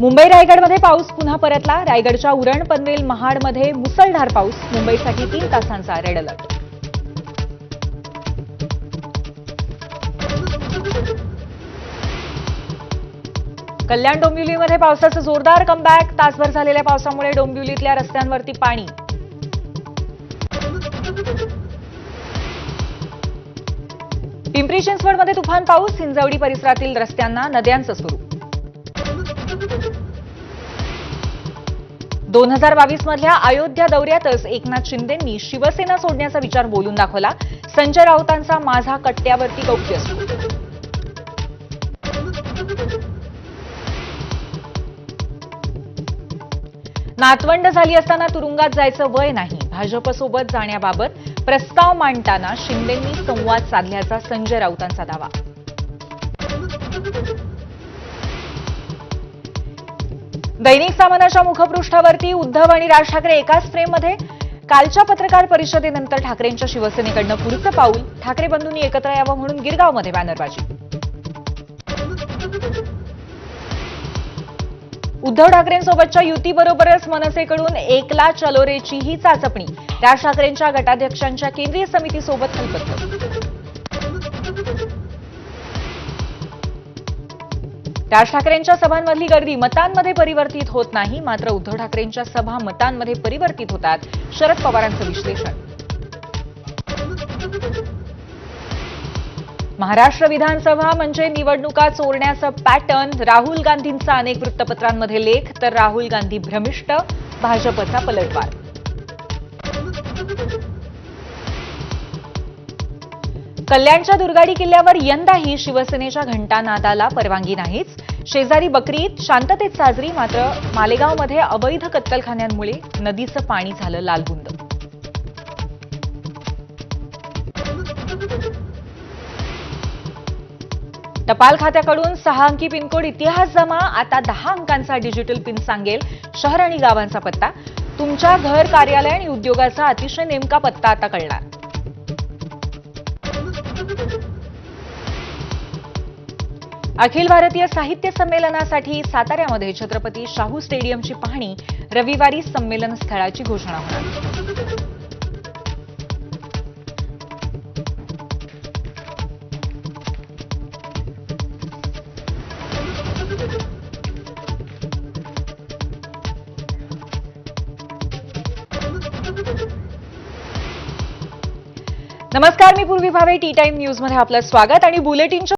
मुंबई रायगडमध्ये पाऊस पुन्हा परतला. रायगडच्या उरण पनवेल महाडमध्ये मुसळधार पाऊस. मुंबईसाठी तीन तासांचा रेड अलर्ट. कल्याण डोंबिवलीमध्ये पावसाचं जोरदार कमबॅक तासभर झालेल्या पावसामुळे डोंबिवलीतल्या रस्त्यांवरती पाणी. पिंपरी चिंचवडमध्ये तुफान पाऊस. हिंजवडी परिसरातील रस्त्यांना नद्यांचं स्वरूप. दोन हजार बावीस मधल्या अयोध्या दौऱ्यातच एकनाथ शिंदेंनी शिवसेना सोडण्याचा विचार बोलून दाखवला. संजय राऊतांचा माझा कट्ट्यावरती गौप्यस्फोट नातवंड झाली असताना तुरुंगात जायचं वय नाही. भाजपसोबत जाण्याबाबत प्रस्ताव मांडताना शिंदेंनी संवाद साधल्याचा संजय राऊतांचा दावा. दैनिक सामनाच्या मुखपृष्ठावरती उद्धव आणि राज ठाकरे एकाच फ्रेममध्ये. कालच्या पत्रकार परिषदेनंतर ठाकरेंच्या शिवसेनेकडनं पुढचं पाऊल. ठाकरे बंधूंनी एकत्र यावं म्हणून गिरगावमध्ये बॅनरबाजी. उद्धव ठाकरेंसोबतच्या युतीबरोबरच मनसेकडून एकला चलोरेचीही चाचपणी. राज ठाकरेंच्या गटाध्यक्षांच्या केंद्रीय समितीसोबत हलपत्त राज ठाकरेंच्या सभांमधली गर्दी मतांमध्ये परिवर्तित होत नाही मात्र उद्धव ठाकरेंच्या सभा मतांमध्ये परिवर्तित होतात. शरद पवारांचं विश्लेषण. महाराष्ट्र विधानसभा म्हणजे निवडणुका चोरण्याचं पॅटर्न. राहुल गांधींचा अनेक वृत्तपत्रांमध्ये लेख तर राहुल गांधी भ्रमिष्ट भाजपचा पलटवार. कल्याणच्या दुर्गाडी किल्ल्यावर यंदाही शिवसेनेच्या घंटानादाला परवानगी नाहीच. शेजारी बकरीत शांततेत साजरी मात्र मालेगावमध्ये अवैध कत्तलखान्यांमुळे नदीचं पाणी झालं लालबुंद. टपाल खात्याकडून सहा अंकी पिनकोड इतिहास जमा आता दहा अंकांचा डिजिटल पिन सांगेल शहर आणि गावांचा पत्ता. तुमच्या घर कार्यालय आणि उद्योगाचा अतिशय नेमका पत्ता आता कळणार. अखिल भारतीय साहित्य संमेलनासाठी साताऱ्यामध्ये छत्रपती शाहू स्टेडियमची पाहणी रविवारी संमेलन स्थळाची घोषणा होणार. नमस्कार मी पूर्वी भावे टी टाइम न्यूजमध्ये आपलं स्वागत आणि बुलेटिनच्या